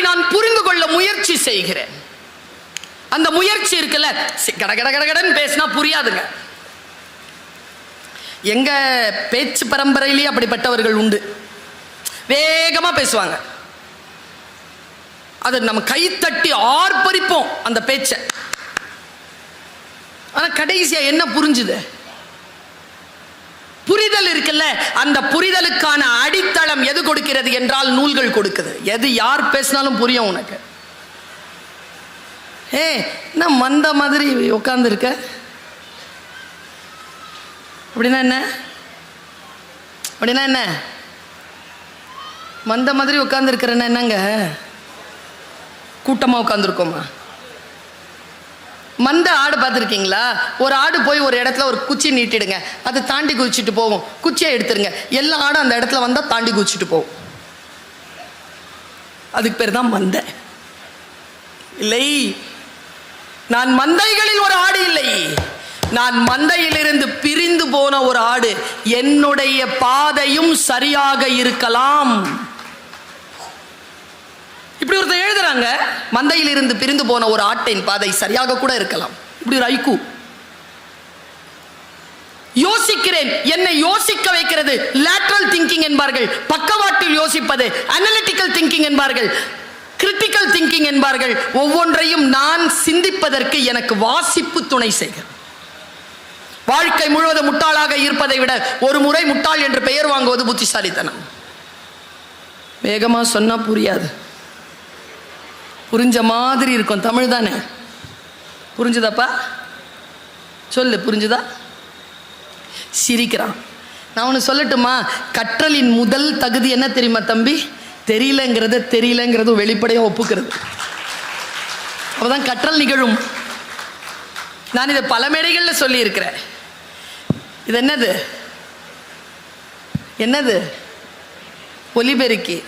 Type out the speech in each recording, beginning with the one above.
நான் புரிந்து கொள்ள முயற்சி செய்கிறேன். அந்த முயற்சி இருக்குல்ல கட கட பேசினா புரியாதுங்க. எங்க பேச்சு பரம்பரையிலேயே அப்படிப்பட்டவர்கள் உண்டு. வேகமா பேசுவாங்க. அதை நம்ம கைத்தட்டி ஆர்ப்பரிப்போம் அந்த பேச்சை. ஆனால் கடைசியா என்ன புரிஞ்சுது? புரிதல் இருக்குல்ல? அந்த புரிதலுக்கான அடித்தளம் எது கொடுக்கிறது என்றால் நூல்கள் கொடுக்குது. எது யார் பேசினாலும் புரியும் உனக்கு. ஏ நான் மந்த மாதிரி உட்காந்துருக்க அப்படின்னா என்ன? அப்படின்னா என்ன? மந்த மாதிரி உட்காந்துருக்கிறேன்னா என்னங்க? கூட்டமாக உட்காந்துருக்கோமா மந்த ஆடு பார்த்துருக்கீங்களா? ஒரு ஆடு போய் ஒரு இடத்துல ஒரு குச்சி நீட்டிடுங்க. அது தாண்டி குதிச்சுட்டு போகும் குச்சியை எடுத்துருங்க. எல்லா ஆடும் அந்த இடத்துல வந்தால் தாண்டி குதிச்சுட்டு போகும் அதுக்கு பேர் தான் மந்தை. இல்லை. நான் மந்தைகளில் ஒரு ஆடு இல்லை. நான் மந்தையிலிருந்து பிரிந்து போன ஒரு ஆடு. என்னுடைய பாதையும் சரியாக இருக்கலாம். இப்படி ஒருத்தர் எழுதுறாங்க. மந்தையிலிருந்து பிரிந்து போன ஒரு ஆட்டின் பாதை சரியாக கூட இருக்கலாம். இப்படி ஒரு ஐக்கு. யோசிக்கிறேன். என்னை யோசிக்க வைக்கிறது லேட்ரல் திங்கிங் என்பார்கள். பக்கவாட்டில் யோசிப்பது அனலிட்டிக்கல் திங்கிங் என்பார்கள். கிரிட்டிக்கல் திங்கிங் என்பார்கள். ஒவ்வொன்றையும் நான் சிந்திப்பதற்கு எனக்கு வாசிப்பு துணை செய்கிறது. வாழ்க்கை முழுவதும் முட்டாளாக இருப்பதை விட ஒரு முறை முட்டாள் என்று பெயர் வாங்குவது புத்திசாலித்தனம். வேகமாக சொன்னால் புரியாது. புரிஞ்ச மாதிரி இருக்கும். தமிழ் தானே? புரிஞ்சுதாப்பா? சொல்லு புரிஞ்சுதா? சிரிக்கிறான். நான் ஒன்று சொல்லட்டுமா? கற்றலின் முதல் தகுதி என்ன தெரியுமா தம்பி? தெரியலங்கிறத தெரியலங்கிறது வெளிப்படையாக ஒப்புக்கிறது. அப்போதான் கற்றல் நிகழும். நான் இதை பல மேடைகளில் சொல்லியிருக்கிறேன். இது என்னது? என்னது? ஒலிபெருக்கி.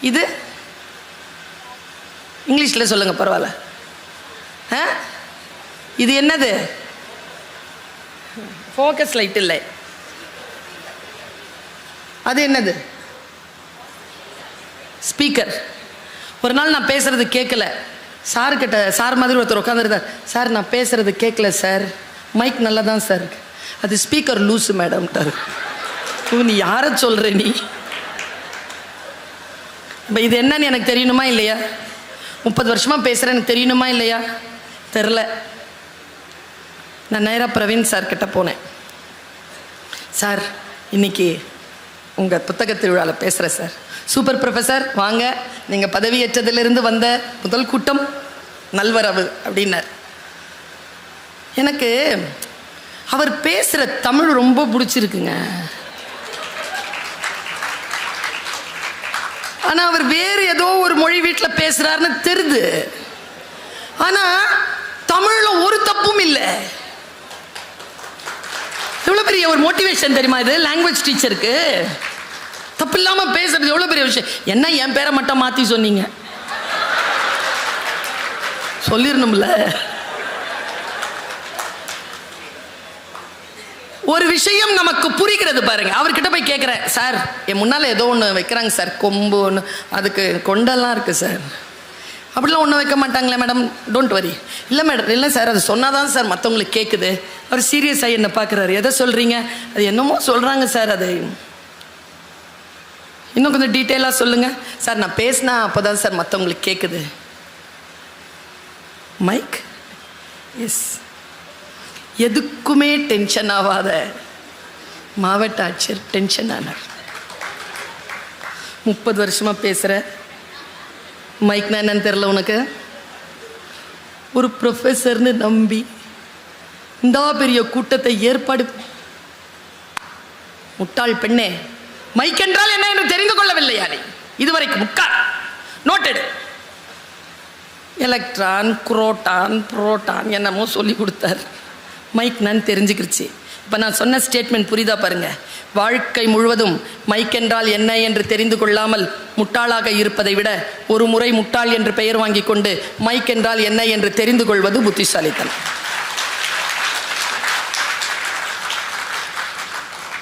இது இங்கிலீஷில் சொல்லுங்கள் பரவாயில்ல. ஆ? இது என்னது? ஃபோக்கஸ் லைட் இல்லை. அது என்னது? ஸ்பீக்கர் ஒரு நாள் நான் பேசுகிறது கேட்கல. சார் கிட்ட சார் மாதிரி ஒருத்தர் உட்காந்துருந்தார் சார் நான் பேசுகிறது கேட்கல சார் மைக் நல்லா தான் சார் அது ஸ்பீக்கர் லூஸு மேடம்ட்டார் ஓ, நீ யாரை சொல்கிற நீ? இப்போ இது என்னன்னு எனக்கு தெரியணுமா இல்லையா? முப்பது வருஷமாக பேசுகிறேன் எனக்கு தெரியணுமா இல்லையா? தெரில நான் நேராக பிரவீன் சார் கிட்ட போனேன். சார் இன்னைக்கு உங்கள் புத்தக திருவிழாவில் பேசுகிறேன் சார் சூப்பர் ப்ரொஃபஸர் வாங்க. நீங்கள் பதவியேற்றதிலிருந்து வந்த முதல் கூட்டம் நல்வரவு அப்படின்னார். எனக்கு அவர் பேசுகிற தமிழ் ரொம்ப பிடிச்சிருக்குங்க. ஆனால் அவர் வேறு ஏதோ ஒரு மொழி வீட்டில் பேசுகிறாருன்னு தெரிது. ஆனால் தமிழில் ஒரு தப்பும் இல்லை. எவ்வளோ பெரிய ஒரு மோட்டிவேஷன் தெரியுமா இது? லாங்குவேஜ் டீச்சருக்கு தப்பு இல்லாமல் பேசுறது எவ்வளோ பெரிய விஷயம். என்ன என் பேரை மட்டும் மாற்றி சொன்னீங்க? சொல்லிடணும்ல ஒரு விஷயம் நமக்கு புரிகிறது பாருங்க. அவர்கிட்ட போய் கேட்குறேன் சார் என் முன்னால் ஏதோ ஒன்று வைக்கிறாங்க சார் கொம்பு ஒன்று அதுக்கு கொண்டெல்லாம் இருக்குது சார். அப்படிலாம் ஒன்றும் வைக்க மாட்டாங்களே மேடம் டோன்ட் வரி இல்லை மேடம் இல்லை சார் அது சொன்னால் தான் சார் மற்றவங்களுக்கு கேட்குது அவர் சீரியஸாக என்னை பார்க்குறாரு எதை சொல்கிறீங்க அது என்னமோ சொல்கிறாங்க சார் அது. இன்னும் கொஞ்சம் டீட்டெயிலாக சொல்லுங்கள் சார் நான் பேசினா அப்போ தான் சார் மற்றவங்களுக்கு கேட்குது மைக் எஸ் எதுக்குமே டென்ஷன் ஆகாத மாவட்ட ஆட்சியர் டென்ஷன் ஆனார். முப்பது வருஷமாக பேசுகிற மைக்னா என்னன்னு தெரில உனக்கு? ஒரு ப்ரொஃபஸர்னு நம்பி இந்த பெரிய கூட்டத்தை ஏற்பாடு முட்டாள் பெண்ணே மைக் என்றால் என்ன என்று தெரிந்து கொள்ளவில்லையா நீ? இதுவரைக்கும் முட்டாள் நோட்டெடு எலக்ட்ரான் குரோட்டான் புரோட்டான் என்னமோ சொல்லி கொடுத்தார். மைக் நான் தெரிஞ்சுக்கிருச்சு. இப்போ நான் சொன்ன ஸ்டேட்மெண்ட் புரிதா பாருங்க. வாழ்க்கை முழுவதும் மைக் என்றால் என்ன என்று தெரிந்து கொள்ளாமல் முட்டாளாக இருப்பதை விட ஒரு முறை முட்டாள் என்று பெயர் வாங்கி கொண்டு மைக் என்றால் என்ன என்று தெரிந்து கொள்வது புத்திசாலித்தனம்.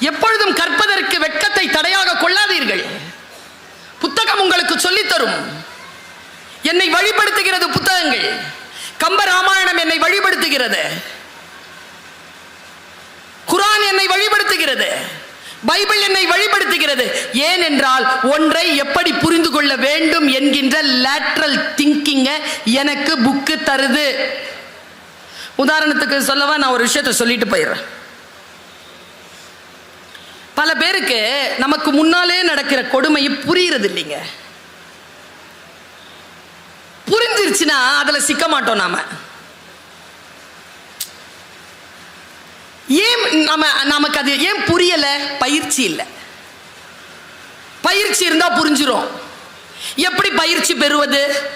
எப்பொழுதும் கற்பதற்கு வெட்கத்தை தடையாக கொள்ளாதீர்கள். புத்தகம் உங்களுக்கு சொல்லித் தரும் என்னை வழிபடுத்துகிறது புத்தகங்கள். கம்ப ராமாயணம் என்னை வழிபடுத்துகிறது. குரான் என்னை வழிபடுத்துகிறது. பைபிள் என்னை வழிபடுத்துகிறது. ஏனென்றால் ஒன்றை எப்படி புரிந்து கொள்ள வேண்டும் என்கின்ற லேட்ரல் திங்கிங்க எனக்கு புக்கு தருது. உதாரணத்துக்கு சொல்லவா நான் ஒரு விஷயத்தை சொல்லிட்டு போயிடுறேன். பல பேருக்கு நமக்கு முன்னாலே நடக்கிற கொடுமை புரியுறது இல்லைங்க புரிஞ்சிருச்சுன்னா அதில் சிக்க மாட்டோம் நாம ஏன் நம்ம நமக்கு அது ஏன் புரியல? பயிற்சி இல்லை. பயிற்சி இருந்தா புரிஞ்சிடும் எப்படி பயிற்சி பெறுவது?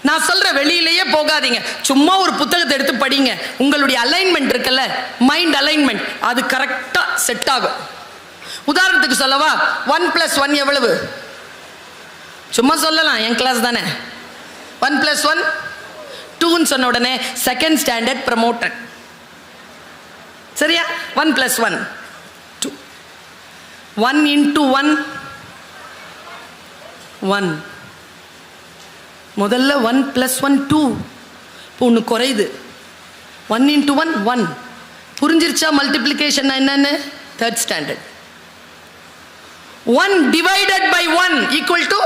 நான் சொல்ற வெளியிலேயே போகாதீங்க. சும்மா ஒரு புத்தகத்தை எடுத்து படிங்க. உங்களுடைய அலைன்மெண்ட் இருக்குல்ல? மைண்ட் அலைன்மெண்ட் அது கரெக்டா செட் ஆகும். உதாரணத்துக்கு சொல்லவா? ஒன் பிளஸ் ஒன் எவ்வளவு? சும்மா சொல்லலாம். என் கிளாஸ் தானே. ஒன் பிளஸ் ஒன் டூன்னு சொன்ன உடனே செகண்ட் ஸ்டாண்டர்ட் ப்ரமோட்டட் சரியா? One plus one two one into one one முதல்ல ஒன் ப்ளஸ் ஒன் டூ இப்போ ஒன்று குறையுது. ஒன் இன்ட்டு ஒன் ஒன் புரிஞ்சிருச்சா மல்டிப்ளிகேஷன் என்னன்னு? Third standard one divided by one equal to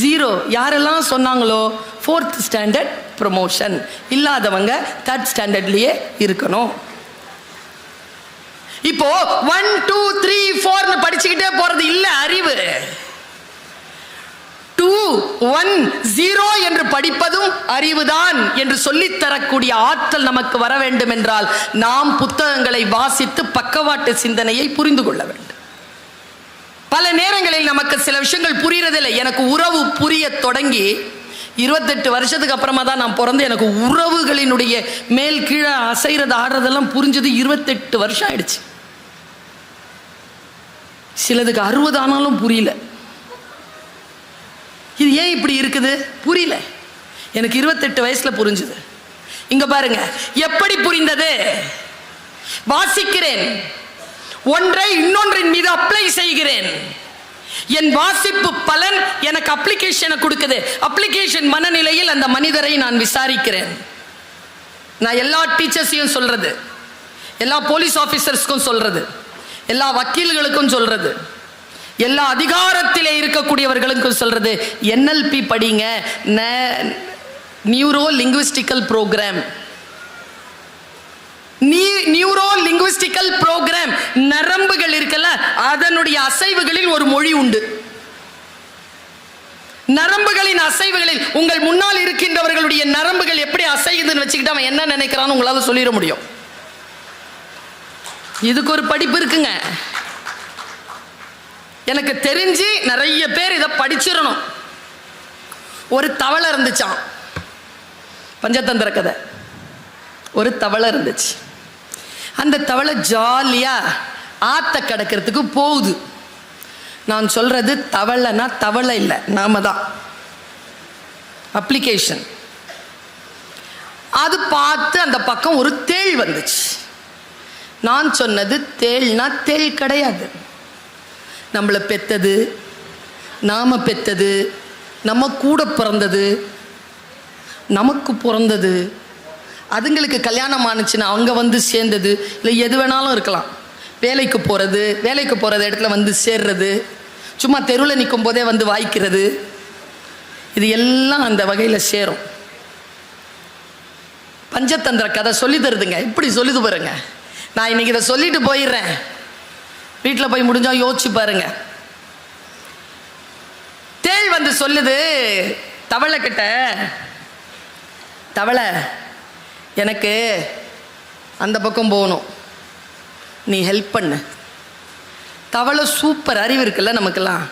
zero யாரெல்லாம் சொன்னாங்களோ ஃபோர்த் ஸ்டாண்டர்ட் ப்ரொமோஷன் இல்லாதவங்க தேர்ட் ஸ்டாண்டர்ட்லேயே இருக்கணும். இப்போ ஒன் டூ த்ரீ ஃபோர்னு படிச்சுக்கிட்டே போறது இல்லை அறிவு. டூ ஒன் ஜீரோ என்று படிப்பதும் அறிவுதான் என்று சொல்லித்தரக்கூடிய ஆற்றல் நமக்கு வர வேண்டும் என்றால் நாம் புத்தகங்களை வாசித்து பக்கவாட்டு சிந்தனையை புரிந்து கொள்ள வேண்டும். பல நேரங்களில் நமக்கு சில விஷயங்கள் புரியறதில்லை எனக்கு உறவு புரிய தொடங்கி இருபத்தெட்டு வருஷத்துக்கு அப்புறமா தான் நான் பிறந்து எனக்கு உறவுகளினுடைய மேல் கீழே அசைறது ஆடுறதெல்லாம் புரிஞ்சது இருபத்தெட்டு வருஷம் ஆயிடுச்சு. சிலதுக்கு அறுபது ஆனாலும் புரியல. இது ஏன் இப்படி இருக்குது? புரியல. எனக்கு இருபத்தெட்டு வயசுல புரிஞ்சுது. இங்க பாருங்க. எப்படி புரிந்தது? வாசிக்கிறேன். ஒன்றை இன்னொன்றின் மீது அப்ளை செய்கிறேன். என் வாசிப்பு பலன் எனக்கு அப்ளிகேஷனை கொடுக்குது. அப்ளிகேஷன் மனநிலையில் அந்த மனிதரை நான் விசாரிக்கிறேன். நான் எல்லா டீச்சர்ஸையும் சொல்றது. எல்லா போலீஸ் ஆஃபீஸர்ஸ்க்கும் சொல்றது. எல்லா வக்கீல்களுக்கும் சொல்றது. எல்லா அதிகாரத்திலே இருக்கக்கூடியவர்களுக்கும் சொல்றது. என்எல்பி படிங்க. Neuro linguistical program neuro linguistical program நரம்புகள் இருக்கல அதனுடைய அசைவுகளில் ஒரு மொழி உண்டு. நரம்புகளின் அசைவுகளில் உங்கள் முன்னால் இருக்கின்றவர்களுடைய நரம்புகள் எப்படி அசையுதுன்னு வச்சுக்கிட்டு அவன் என்ன நினைக்கிறான்னு உங்களால் சொல்லிட முடியும். இதுக்கு ஒரு படிப்பு இருக்குங்க. எனக்கு தெரிஞ்சு நிறைய பேர் இதை படிச்சிடணும். ஒரு தவளை இருந்துச்சான் பஞ்சதந்திர கதை. ஒரு தவளை இருந்துச்சு. அந்த தவளை ஜாலியாக ஆத்த கிடக்கிறதுக்கு போகுது. நான் சொல்கிறது தவளைனா தவளை இல்லை நாம தான். அப்ளிகேஷன் அது பார்த்து அந்த பக்கம் ஒரு தேள் வந்துச்சு. நான் சொன்னது தேள்னா தேள் கிடையாது. நம்மளை பெத்தது நாம பெத்தது நம்ம கூட பிறந்தது நமக்கு பிறந்தது அதுங்களுக்கு கல்யாணம் ஆணுச்சுன்னா அங்கே வந்து சேர்ந்தது இல்லை எது வேணாலும் இருக்கலாம். வேலைக்கு போகிறது வேலைக்கு போகிறது இடத்துல வந்து சேர்றது சும்மா தெருவில் நிற்கும் போதே வந்து வாய்க்கிறது. இது எல்லாம் அந்த வகையில் சேரும். பஞ்சதந்திர கதை சொல்லி தருதுங்க. இப்படி சொல்லிது பாருங்க. நான் இன்னைக்கு இதை சொல்லிட்டு போயிடுறேன். வீட்டில் போய் முடிஞ்சால் யோசிச்சு பாருங்க. தேள் வந்து சொல்லுது தவளை கிட்ட. தவளை எனக்கு அந்த பக்கம் போகணும். நீ ஹெல்ப் பண்ணு. தவளை சூப்பர் அறிவு இருக்குல்ல நமக்கெல்லாம்.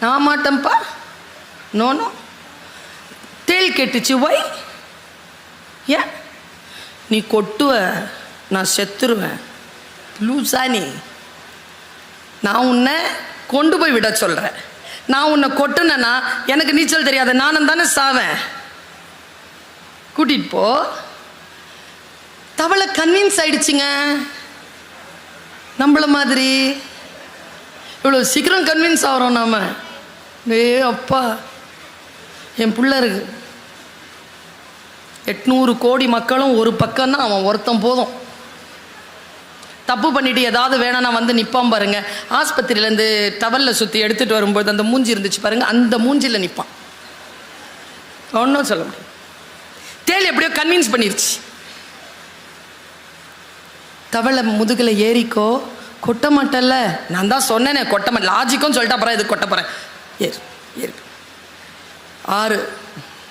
நான் மாட்டேன்ப்பா. நோனோ தேள் கெட்டுச்சு ஒய் ஏன்? நீ கொட்டுவ நான் செத்துருவேன். லூசா நீ. நான் உன்னை கொண்டு போய் விட சொல்கிறேன் நான் உன்னை கொட்டுனேன்னா எனக்கு நீச்சல் தெரியாது நானும் தானே சாவேன். கூட்டிகிட்டு போ. தவளை கன்வின்ஸ் ஆயிடுச்சுங்க. நம்மள மாதிரி. இவ்வளோ சீக்கிரம் கன்வின்ஸ் ஆகிறோம் நாம. ஏ அப்பா. என் புள்ள இருக்கு. எட்நூறு கோடி மக்களும் ஒரு பக்கம்னா அவன் ஒருத்தன் போதும். தப்பு பண்ணிட்டு ஏதாவது வேணா வந்து நிற்பான் பாருங்க. ஆஸ்பத்திரியிலேருந்து டவலில் சுற்றி எடுத்துகிட்டு வரும்போது அந்த மூஞ்சி இருந்துச்சு பாருங்க. அந்த மூஞ்சியில் நிற்பான் ஒன்றும் சொல்ல முடியும் தேல் எப்படியோ கன்வின்ஸ் பண்ணிருச்சு. தவளை முதுகில் ஏறிக்கோ. கொட்ட மாட்டல்ல. நான் தான் சொன்னேனே கொட்ட மாட்டேன் லாஜிக்கும் சொல்லிட்டு அப்புறம் இது கொட்ட போகிறேன் ஏறு ஏறு. ஆறு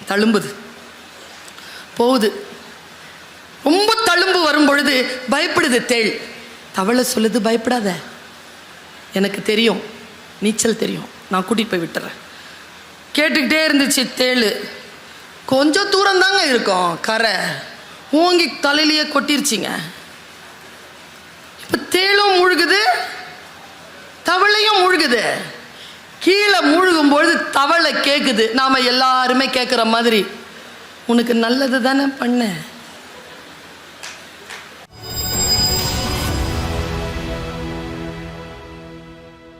தழும்புது. போகுது. ரொம்ப தழும்பு வரும் பொழுது பயப்படுது தேள். தவளை சொல்லுது பயப்படாத. எனக்கு தெரியும். நீச்சல் தெரியும். நான் கூட்டிகிட்டு போய் விட்டுறேன். கேட்டுக்கிட்டே இருந்துச்சு தேள். கொஞ்சம் தூரம் தாங்க இருக்கும். கரை. ஓங்கி தலையிலேயே கொட்டிருச்சிங்க. இப்போ தேளும் முழுகுது தவளையும் முழுகுது. கீழே முழுகும் பொழுது தவளை கேட்குது நாம் எல்லாருமே கேட்குற மாதிரி உனக்கு நல்லது தானே பண்ணேன்